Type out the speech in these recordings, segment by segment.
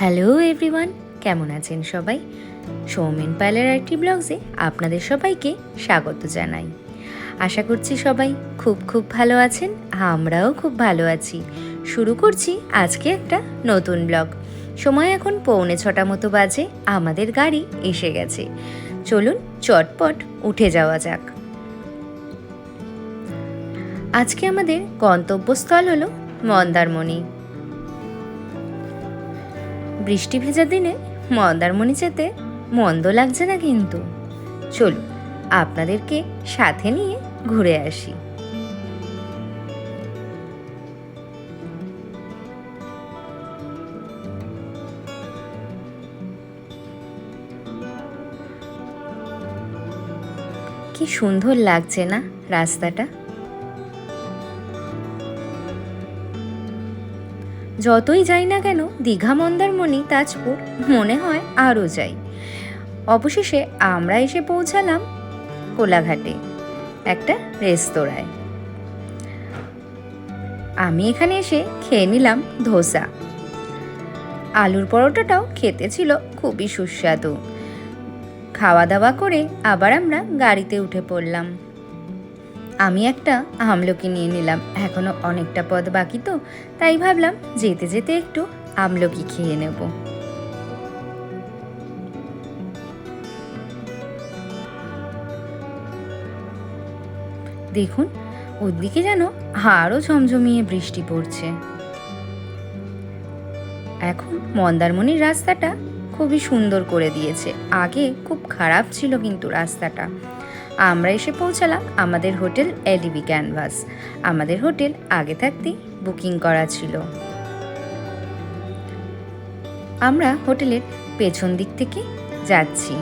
Hello everyone কেমন আছেন সবাই? সৌমেন পাইলের একটি ব্লগসে আপনাদের সবাইকে স্বাগত জানাই। আশা করছি সবাই খুব খুব ভালো আছেন, আমরাও খুব ভালো আছি। শুরু করছি আজকে একটা নতুন ব্লগ। সময় এখন পৌনে ছটা মতো বাজে, আমাদের গাড়ি এসে গেছে। চলুন চটপট উঠে যাওয়া যাক। আজকে আমাদের গন্তব্যস্থল হলো মন্দারমণি। বৃষ্টি ভেজা দিনে মন্দারমণি যেতে মন্দ লাগছে না কিন্তু। চলুন, আপনাদেরকে সাথে নিয়ে ঘুরে আসি। কি সুন্দর লাগছে না রাস্তাটা? যতই যাই না কেন, দীঘা মন্দারমণি তাজপুর মনে হয় আরও যাই। অবশেষে আমরা এসে পৌঁছালাম কোলাঘাটে, একটা রেস্তোরাঁয়। আমি এখানে এসে খেয়ে নিলাম ধোসা। আলুর পরোটাটাও খেতে ছিল খুবই সুস্বাদু। খাওয়া দাওয়া করে আবার আমরা গাড়িতে উঠে পড়লাম। আমি একটা আমলকি নিয়ে নিলাম। এখনও অনেকটা পথ বাকি তো, তাই ভাবলাম যেতে যেতে একটু আমলকি খেয়ে নেব। দেখুন, ওদিকে যেন আরও ঝমঝমিয়ে বৃষ্টি পড়ছে। এখন মন্দারমণির রাস্তাটা খুবই সুন্দর করে দিয়েছে। আগে খুব খারাপ ছিল কিন্তু রাস্তাটা। আমরা এসে পৌঁছালাম আমাদের হোটেল এডিবি ক্যানভাস। আমাদের হোটেল আগে থাকতেই বুকিং করা ছিল। আমরা হোটেলের পেছন দিক থেকে যাচ্ছি।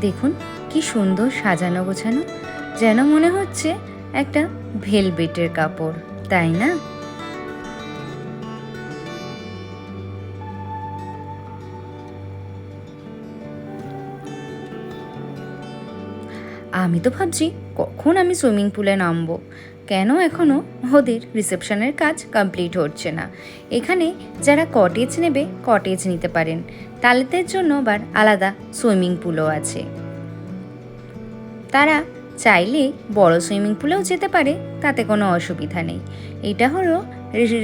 দেখুন কি সুন্দর সাজানো গোছানো, যেন মনে হচ্ছে একটা ভেলভেটের কাপড়, তাই না? আমি তো ভাবছি কখন আমি সুইমিং পুলে নামবো। কেন এখনও ওদের রিসেপশনের কাজ কমপ্লিট হচ্ছে না। এখানে যারা কটেজ নেবে, কটেজ নিতে পারেন। তালেদের জন্য আবার আলাদা সুইমিং পুলও আছে। তারা চাইলে বড় সুইমিং পুলেও যেতে পারে, তাতে কোনো অসুবিধা নেই। এটা হলো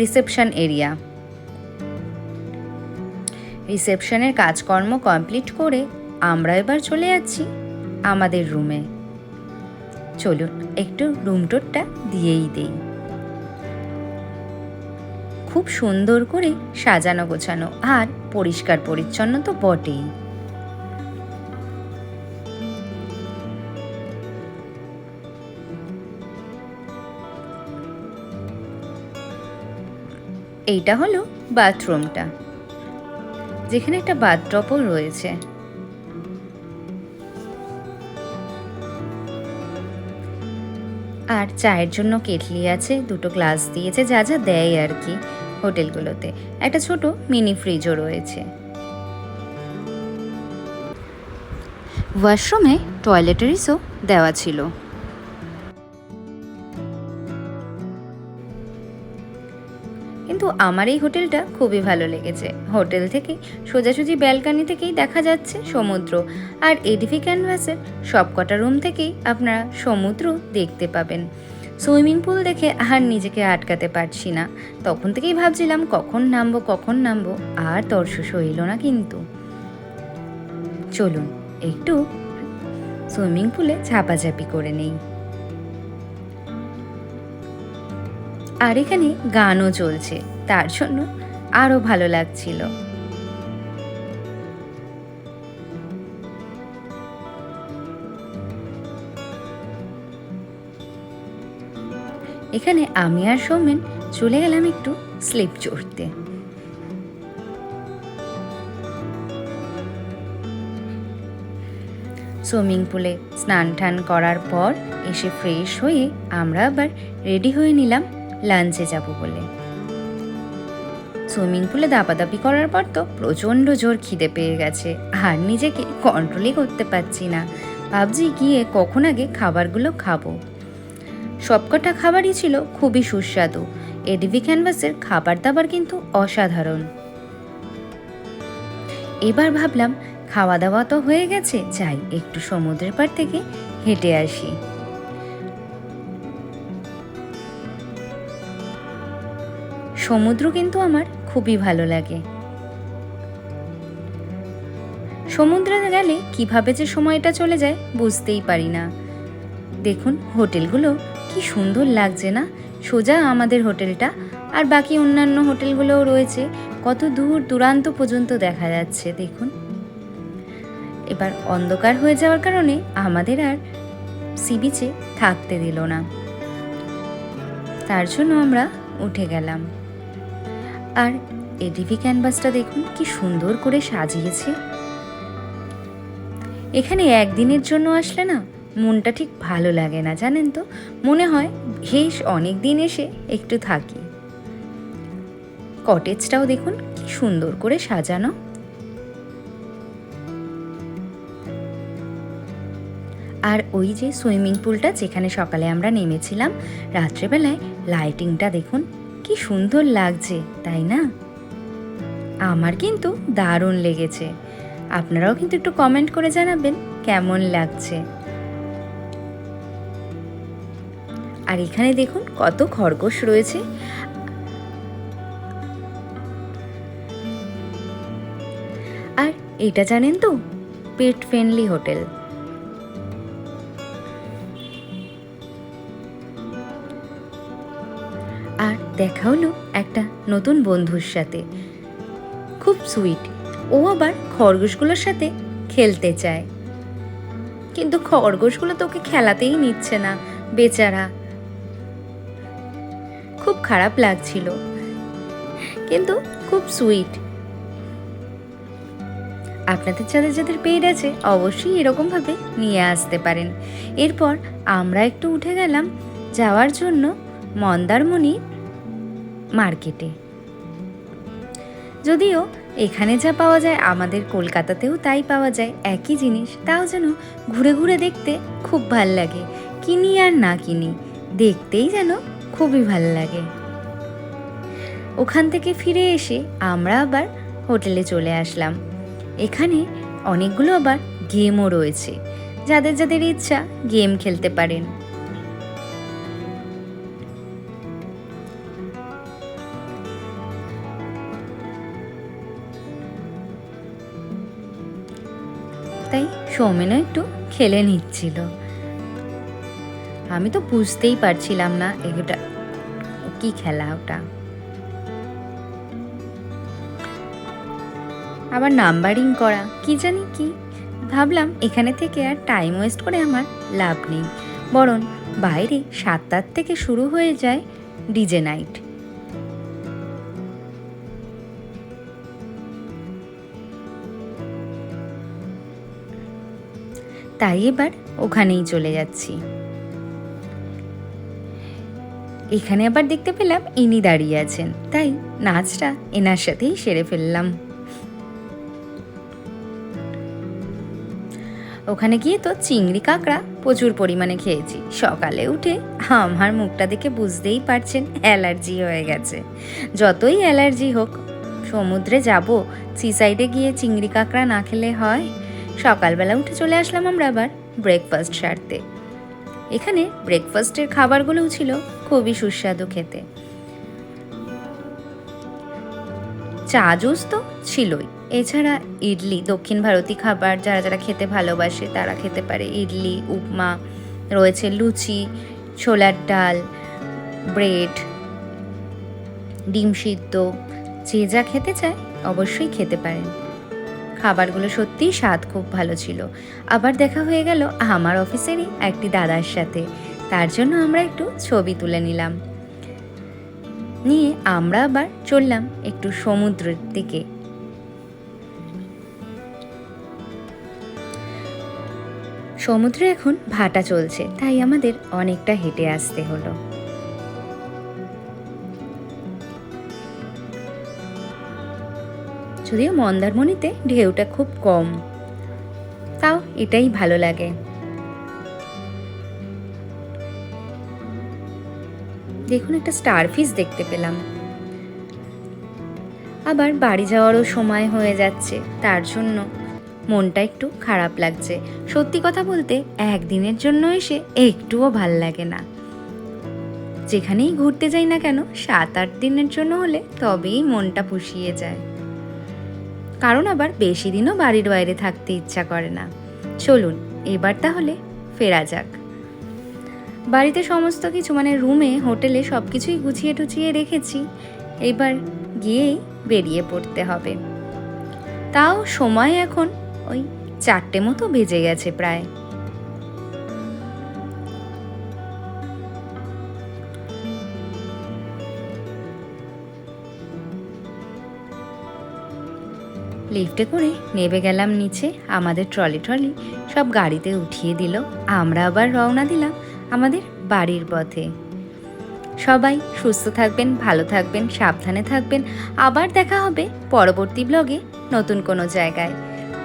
রিসেপশন এরিয়া। রিসেপশনের কাজকর্ম কমপ্লিট করে আমরা এবার চলে যাচ্ছি আমাদের রুমে। চলুন একটু রুম টোরটা দিয়েই দেই। খুব সুন্দর করে সাজানো গোছানো আর পরিষ্কার পরিচ্ছন্ন তো বটেই। এইটা হলো বাথরুমটা যেখানে একটা বাথটপও রয়েছে। আর চায়ের জন্য কেটলি আছে, দুটো গ্লাস দিয়েছে, যা যা দেয় আর কি হোটেলগুলোতে। একটা ছোট মিনি ফ্রিজও রয়েছে। ওয়াশরুমে টয়লেটারিসও দেওয়া ছিল। আমার এই হোটেলটা খুবই ভালো লেগেছে। হোটেল থেকে সোজাসুজি ব্যালকানি থেকেই দেখা যাচ্ছে সমুদ্র। আর এডিভি ক্যানভাসের সবকটা রুম থেকেই আপনারা সমুদ্র দেখতে পাবেন। সুইমিং পুল দেখে আর নিজেকে আটকাতে পারছি না। তখন থেকেই ভাবছিলাম, কখন নামবো কখন নামবো, আর তর্শস হইল না কিন্তু। চলুন, একটু সুইমিং পুলে ঝাপাঝাপি করে নেই। আর এখানে গানও চলছে। তার জন্য আরও ভালো লাগছিল। এখানে আমি আর সৌমেন চলে গেলাম একটু স্লিপ চড়তে। সুইমিং পুলে স্নান টান করার পর এসে ফ্রেশ হয়ে আমরা আবার রেডি হয়ে নিলাম লাঞ্চে যাব বলে। সুইমিং পুলে দাপাদাপি করার পর তো প্রচণ্ড জোর খিদে পেয়ে গেছে। আর নিজেকে কন্ট্রোলই করতে পারছি না। ভাবছি গিয়ে কখন আগে খাবারগুলো খাব। সবকটা খাবারই ছিল খুবই সুস্বাদু। এডিভি ক্যানভাসের খাবার দাবার কিন্তু অসাধারণ। এবার ভাবলাম খাওয়া দাওয়া তো হয়ে গেছে, যাই একটু সমুদ্রের পাড় থেকে হেঁটে আসি। সমুদ্র কিন্তু আমার খুবই ভালো লাগে। সমুদ্রে গেলে কীভাবে যে সময়টা চলে যায় বুঝতেই পারি না। দেখুন, হোটেলগুলো কি সুন্দর লাগছে না? সোজা আমাদের হোটেলটা, আর বাকি অন্যান্য হোটেলগুলোও রয়েছে। কত দূর দূরান্ত পর্যন্ত দেখা যাচ্ছে, দেখুন। এবার অন্ধকার হয়ে যাওয়ার কারণে আমাদের আর সি বিচে থাকতে দিল না। তার জন্য আমরা উঠে গেলাম। আর এডিভি ক্যানভাসটা দেখুন কি সুন্দর করে সাজিয়েছে। এখানে একদিনের জন্য আসলে না মনটা ঠিক ভালো লাগে না, জানেন তো? মনে হয় বেশ অনেক দিন এসে একটু থাকি। কটেজটাও দেখুন কি সুন্দর করে সাজানো। আর ওই যে সুইমিং পুলটা যেখানে সকালে আমরা নেমেছিলাম, রাত্রেবেলায় লাইটিংটা দেখুন কি সুন্দর লাগছে, তাই না? আমার কিন্তু দারুণ লেগেছে। আপনারাও কিন্তু একটু কমেন্ট করে জানাবেন কেমন লাগছে। আর এখানে দেখুন কত খরগোশ রয়েছে। আর এটা জানেন তো পেট ফ্রেন্ডলি হোটেল দেখা হলো একটা নতুন বন্ধুর সাথে। খুব সুইট ও আবার খরগোশগুলোর সাথে খেলতে চায়। কিন্তু খরগোশগুলো তোকে খেলাতেই নিচ্ছে না, বেচারা। খুব খারাপ লাগছিল। কিন্তু খুব সুইট আপনাদের যাদের যাদের পেড আছে, অবশ্যই এরকমভাবে নিয়ে আসতে পারেন। এরপর আমরা একটু উঠে গেলাম যাওয়ার জন্য মন্দারমণি মার্কেটে। যদিও এখানে যা পাওয়া যায় আমাদের কলকাতাতেও তাই পাওয়া যায়, একই জিনিস। তাও যেন ঘুরে ঘুরে দেখতে খুব ভালো লাগে। কিনি আর না কিনি, দেখতেই যেন খুবই ভালো লাগে। ওখান থেকে ফিরে এসে আমরা আবার হোটেলে চলে আসলাম। এখানে অনেকগুলো আবার গেমও রয়েছে। যাদের যাদের ইচ্ছা গেম খেলতে পারেন। তাই সৌমেনও একটু খেলে নিচ্ছিল। আমি তো বুঝতেই পারছিলাম না এটা কি খেলা ওটা। আবার নাম্বারিং করা, কি জানি কি। ভাবলাম এখানে থেকে আর টাইম ওয়েস্ট করে আমার লাভ নেই। বরং বাইরে সাতটার থেকে শুরু হয়ে যায় ডিজে নাইট তাই এবার ওখানেই চলে যাচ্ছি। এখানে আবার দেখতে পেলাম ইনি দাঁড়িয়ে আছেন, তাই নাচটা এনার সাথেই সেরে ফেললাম। ওখানে গিয়ে তো চিংড়ি কাঁকড়া প্রচুর পরিমাণে খেয়েছি। সকালে উঠে আমার মুখটা দেখে বুঝতেই পারছেন অ্যালার্জি হয়ে গেছে। যতই অ্যালার্জি হোক, সমুদ্রে যাব সি সাইডে গিয়ে চিংড়ি কাঁকড়া না খেলে হয়? সকালবেলা উঠে চলে আসলাম আমরা আবার ব্রেকফাস্ট সারতে। এখানে ব্রেকফাস্টের খাবারগুলোও ছিল খুবই সুস্বাদু খেতে। চা জুস তো ছিলই। এছাড়া ইডলি, দক্ষিণ ভারতীয় খাবার যারা যারা খেতে ভালোবাসে তারা খেতে পারে। ইডলি, উপমা, রয়েছে লুচি, ছোলার ডাল, ব্রেড, ডিম সিদ্ধ, যে যা খেতে চায় অবশ্যই খেতে পারেন। খাবারগুলো সত্যিই স্বাদ খুব ভালো ছিল। আবার দেখা হয়ে গেল আমার অফিসেরই একটি দাদার সাথে। তার জন্য আমরা একটু ছবি তুলে নিলাম। নিয়ে আমরা আবার চললাম একটু সমুদ্রের দিকে। সমুদ্রে এখন ভাটা চলছে, তাই আমাদের অনেকটা হেঁটে আসতে হলো। যদিও মন্দারমণিতে ঢেউটা খুব কম। তাও এটাই ভালো লাগে। দেখুন একটা স্টার ফিশ দেখতে পেলাম। আবার বাড়ি যাওয়ারও সময় হয়ে যাচ্ছে, তার জন্য মনটা একটু খারাপ লাগছে। সত্যি কথা বলতে একদিনের জন্য এসে একটুও ভালো লাগে না। যেখানেই ঘুরতে যাই না কেন, সাত আট দিনের জন্য হলে তবেই মনটা পুষিয়ে যায়। কারণ আবার বেশি দিনও বাড়ির বাইরে থাকতে ইচ্ছা করে না। চলুন, এবার তাহলে ফেরা যাক। বাড়িতে সমস্ত কিছু মানে রুমে, হোটেলে সব কিছুই গুছিয়ে টুছিয়ে রেখেছি। এবার গিয়েই বেরিয়ে পড়তে হবে। তাও সময় এখন ওই চারটে মতো বেজে গেছে প্রায়। লিফটে করে নেবে গেলাম নিচে, আমাদের ট্রলি ট্রলি সব গাড়িতে উঠিয়ে দিল। আমরা আবার রওনা দিলাম আমাদের বাড়ির পথে। সবাই সুস্থ থাকবেন, ভালো থাকবেন, সাবধানে থাকবেন। আবার দেখা হবে পরবর্তী ব্লগে নতুন কোনো জায়গায়।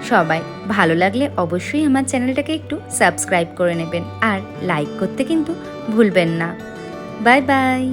সবাই ভালো লাগলে অবশ্যই আমার চ্যানেলটাকে একটু সাবস্ক্রাইব করে নেবেন আর লাইক করতে কিন্তু ভুলবেন না। Bye bye